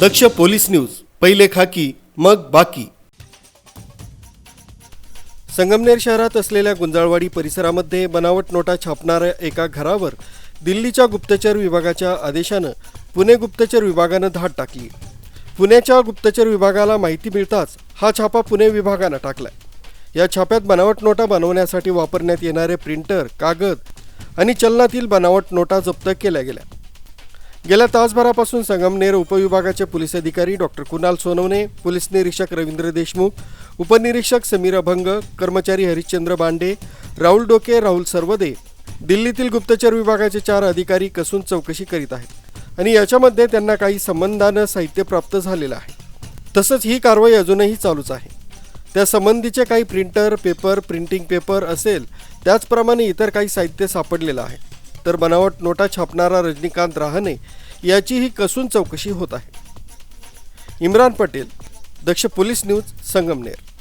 दक्ष police news पहिले खाकी मग बाकी. संगमनेर शहरात असलेल्या गुंजाळवाडी परिसरामध्ये बनावट नोटा छापणाऱ्या एका घरावर दिल्लीच्या गुप्तचर विभागाच्या आदेशानं पुणे गुप्तचर विभागानं धाड टाकली. पुण्याच्या गुप्तचर विभागाला माहिती मिळताच हा छापा पुणे विभागानं टाकलाय. या छाप्यात बनावट नोटा बनवण्यासाठी वापरण्यात येणारे प्रिंटर कागद आणि चलनातील बनावट नोटा जप्त केल्या गेल्या. गेल्या तासभरापासून संगमनेर उपविभागाचे पोलीस अधिकारी डॉक्टर कुणाल सोनवणे पोलीस निरीक्षक रवींद्र देशमुख उपनिरीक्षक समीर अभंग कर्मचारी हरिश्चंद्र बांडे राहुल डोके राहुल सर्वदे दिल्लीतील गुप्तचर विभागाचे चार अधिकारी कसून चौकशी करीत आहेत आणि याच्यामध्ये त्यांना काही संबंधानं साहित्य प्राप्त झालेलं आहे. तसंच ही कारवाई अजूनही चालूच आहे. त्या संबंधीचे काही प्रिंटर पेपर प्रिंटिंग पेपर असेल त्याचप्रमाणे इतर काही साहित्य सापडलेलं आहे. तर बनावट नोटा छापणारा रजनीकांत राहणे याचीही कसून चौकशी होत आहे. Imran Patel Daksh police news Sangamner.